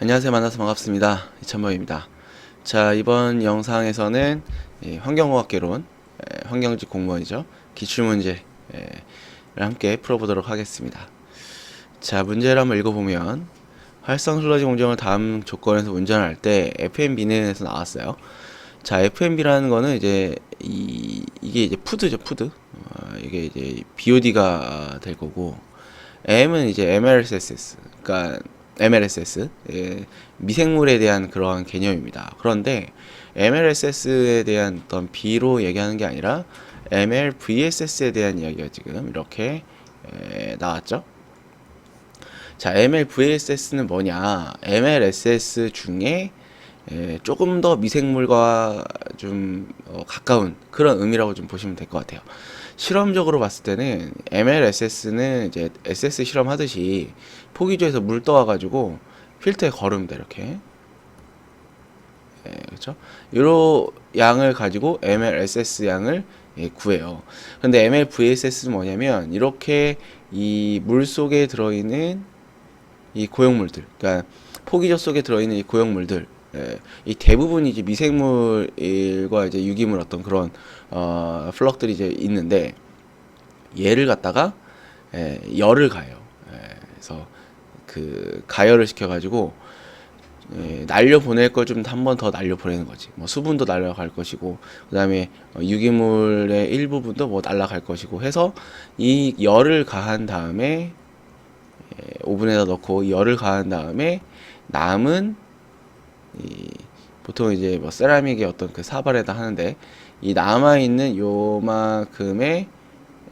안녕하세요. 만나서 반갑습니다. 이천모입니다. 자, 이번 영상에서는 이 환경공학개론, 에, 환경직 공무원이죠. 기출문제를 함께 풀어보도록 하겠습니다. 자, 문제를 한번 읽어보면 활성 슬러지 공정을 다음 조건에서 운전할 때 FMB는에서 나왔어요. 자, FMB라는 거는 이제 이 이게 이제 푸드죠, 푸드. 어, 이게 이제 BOD가 될 거고 M은 이제 MLSS, 그러니까 MLSS, 예, 미생물에 대한 그러한 개념입니다. 그런데 MLSS에 대한 어떤 B로 얘기하는 게 아니라 MLVSS에 대한 이야기가 지금 이렇게 에, 나왔죠. 자, MLVSS는 뭐냐? MLSS 중에 에, 조금 더 미생물과 좀 어, 가까운 그런 의미라고 좀 보시면 될 것 같아요. 실험적으로 봤을 때는 MLSS는 이제 SS 실험 하듯이 포기주에서 물 떠와가지고 필터에 걸으면 이렇게. 예, 그렇죠? 요런 양을 가지고 MLSS 양을 예, 구해요. 근데 MLVSS는 뭐냐면 이렇게 이 물 속에 들어있는 이 고용물들, 그러니까 포기저 속에 들어있는 이 고용물들, 예, 이 대부분이 이제 미생물과 이제 유기물 어떤 그런 어, 플럭들이 이제 있는데 얘를 갖다가 예, 열을 가요. 예, 그래서 그 가열을 시켜가지고 예, 날려 보낼 걸 좀 한 번 더 날려 보내는 거지. 뭐 수분도 날라갈 것이고, 그 다음에 유기물의 일부분도 뭐 날라갈 것이고 해서 이 열을 가한 다음에 예, 오븐에다 넣고 열을 가한 다음에 남은 이 보통 이제 뭐 세라믹의 어떤 그 사발에다 하는데 이 남아 있는 요만큼의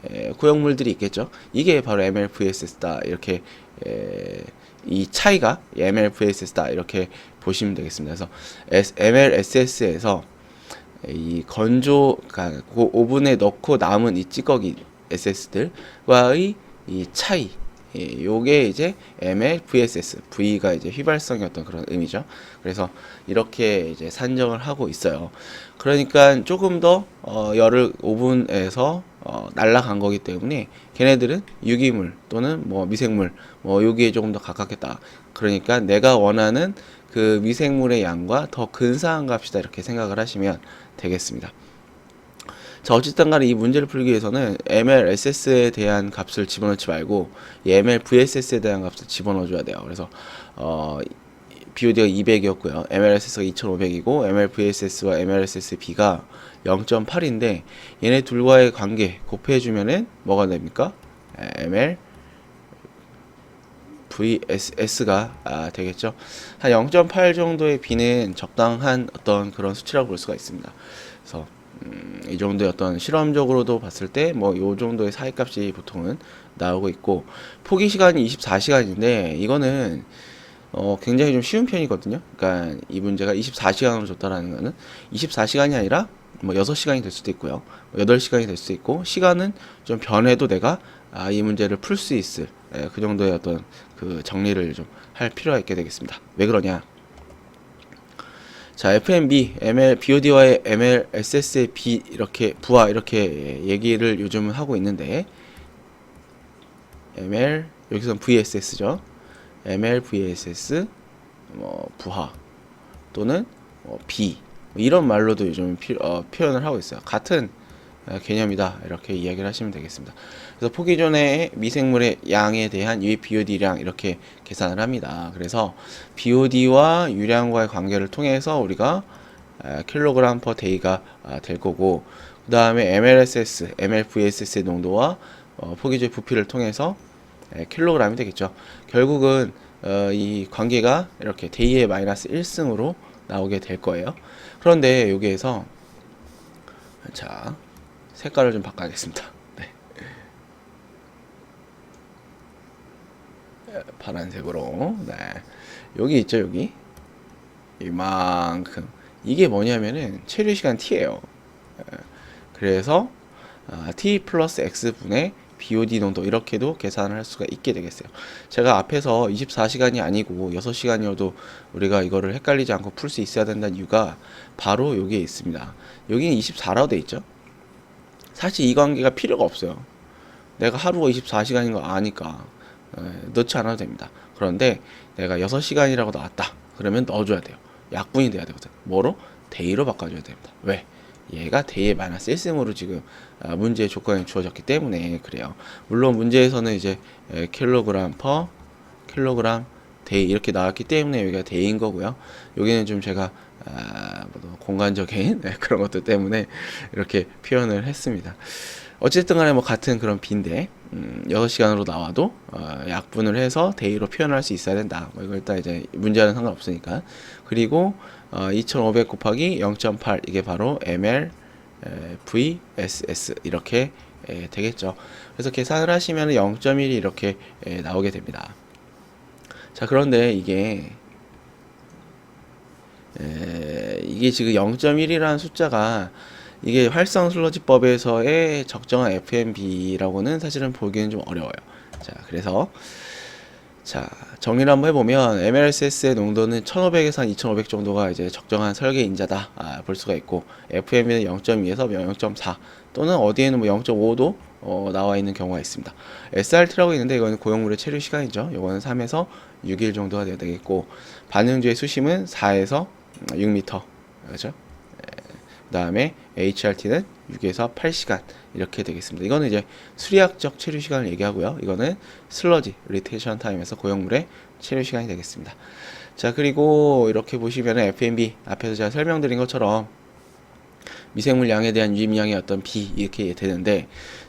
에, 고형물들이 있겠죠. 이게 바로 MLVSS다 이렇게 에, 이 차이가 MLVSS다 이렇게 보시면 되겠습니다. 그래서 S, MLSS에서 이 건조 그러니까 그 오븐에 넣고 남은 이 찌꺼기 SS들과의 이 차이 예, 요게 이제 ML VSS V가 이제 휘발성의 어떤 그런 의미죠. 그래서 이렇게 이제 산정을 하고 있어요. 그러니까 조금 더 어, 열을 오븐에서 어, 날라간 거기 때문에 걔네들은 유기물 또는 뭐 미생물 뭐 여기에 조금 더 가깝겠다. 그러니까 내가 원하는 그 미생물의 양과 더 근사한 값이다 이렇게 생각을 하시면 되겠습니다. 자, 어쨌든 간에 이 문제를 풀기 위해서는 MLSS에 대한 값을 집어넣지 말고 이 MLVSS에 대한 값을 집어넣어 줘야 돼요. 그래서 어 BOD가 200이었고요. MLSS가 2500이고 MLVSS와 MLSSB가 0.8인데 얘네 둘과의 관계 곱해 주면은 뭐가 됩니까? ML VSS가 아, 되겠죠. 한 0.8 정도의 B는 적당한 어떤 그런 수치라고 볼 수가 있습니다. 그래서 음, 이 정도의 어떤 실험적으로도 봤을 때 뭐 요 정도의 사이값이 보통은 나오고 있고 포기 시간이 24시간인데 이거는 어, 굉장히 좀 쉬운 편이거든요. 그러니까 이 문제가 24시간으로 줬다라는 거는 24시간이 아니라 뭐 6시간이 될 수도 있고요. 8시간이 될 수도 있고 시간은 좀 변해도 내가 아, 이 문제를 풀 수 있을 예, 그 정도의 어떤 그 정리를 좀 할 필요가 있게 되겠습니다. 왜 그러냐? 자, FMB, ML, BOD와의 ML, SS의 B 이렇게 부하 이렇게 얘기를 요즘은 하고 있는데 ML 여기선 VSS죠. ML, VSS 뭐 부하 또는 뭐 B 뭐 이런 말로도 요즘 피, 어, 표현을 하고 있어요. 같은 어, 개념이다 이렇게 이야기를 하시면 되겠습니다. 그래서 포기존의 미생물의 양에 대한 유 BOD량 이렇게 계산을 합니다. 그래서 BOD와 유량과의 관계를 통해서 우리가 아, 킬로그램 퍼 데이가 아, 될 거고 그 다음에 MLSS, MLVSS의 농도와 어, 포기주의 부피를 통해서 에, 킬로그램이 되겠죠. 결국은 어, 이 관계가 이렇게 데이의 마이너스 1승으로 나오게 될 거예요. 그런데 여기에서 자 색깔을 좀 바꿔야겠습니다. 네. 에, 파란색으로 네. 여기 있죠 여기 이만큼 이게 뭐냐면은 체류 시간 t예요. 에, 그래서 아, t 플러스 x 분의 BOD 농도 이렇게도 계산을 할 수가 있게 되겠어요. 제가 앞에서 24시간이 아니고 6시간이어도 우리가 이거를 헷갈리지 않고 풀 수 있어야 된다는 이유가 바로 여기에 있습니다. 여기는 24라고 돼 있죠. 사실 이 관계가 필요가 없어요. 내가 하루가 24시간인 거 아니까 에, 넣지 않아도 됩니다. 그런데 내가 6시간이라고 나왔다. 그러면 넣어줘야 돼요. 약분이 돼야 되거든. 뭐로? 데이로 바꿔줘야 됩니다. 왜? 얘가 데이에 마이너스 1승으로 지금 아, 문제의 조건이 주어졌기 때문에 그래요. 물론 문제에서는 이제 에, 킬로그램 퍼 킬로그램 데이 이렇게 나왔기 때문에 여기가 데이인 거고요. 여기는 좀 제가 아, 뭐 공간적인 네, 그런 것들 때문에 이렇게 표현을 했습니다. 어쨌든 간에 뭐 같은 그런 빈데 음, 6시간으로 나와도 어, 약분을 해서 데이로 표현할 수 있어야 된다. 뭐 이거 일단 이제 문제와는 상관없으니까. 그리고 어, 2500 곱하기 0.8 이게 바로 ml 에, vss 이렇게 에, 되겠죠. 그래서 계산을 하시면 0.1이 이렇게 에, 나오게 됩니다. 자 그런데 이게 에, 이게 지금 0.1이라는 숫자가 이게 활성 슬러지법에서의 적정한 FMB라고는 사실은 보기는 좀 어려워요. 자, 그래서 자, 정리를 한번 해보면 MLSS의 농도는 1500에서 한 2500 정도가 이제 적정한 설계 인자다 아, 볼 수가 있고 FMB는 0.2에서 0.4 또는 어디에는 뭐 0.5도 어, 나와 있는 경우가 있습니다. SRT라고 있는데 이거는 고용물의 체류 시간이죠. 이거는 3에서 6일 정도가 돼야 되겠고 반응주의 수심은 4에서 6m 그렇죠? 그 다음에 HRT는 6에서 8시간 이렇게 되겠습니다. 이거는 이제 수리학적 체류 시간을 얘기하고요. 이거는 슬러지 리테이션 타임에서 고용물의 체류 시간이 되겠습니다. 자 그리고 이렇게 보시면 FMB 앞에서 제가 설명드린 것처럼 미생물 양에 대한 유입량의 어떤 비 이렇게 되는데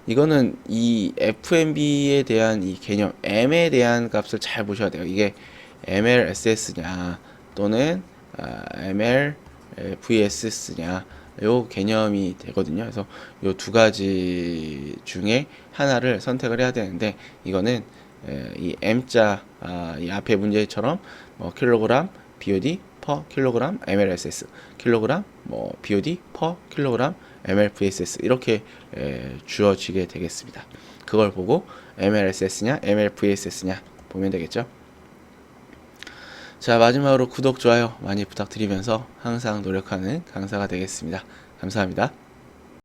이거는 이 FMB에 대한 이 개념 M에 대한 값을 잘 보셔야 돼요. 이게 MLSS냐 또는 아, ML VSS냐 요 개념이 되거든요. 그래서 요 두 가지 중에 하나를 선택을 해야 되는데 이거는 에, 이 M자 아, 이 앞에 문제처럼 뭐 킬로그램 BOD 퍼 킬로그램 MLSS 킬로그램 뭐 BOD 퍼 킬로그램 MLVSS 이렇게 에, 주어지게 되겠습니다. 그걸 보고 MLSS냐 MLVSS냐 보면 되겠죠. 자 마지막으로 구독 좋아요 많이 부탁드리면서 항상 노력하는 강사가 되겠습니다. 감사합니다.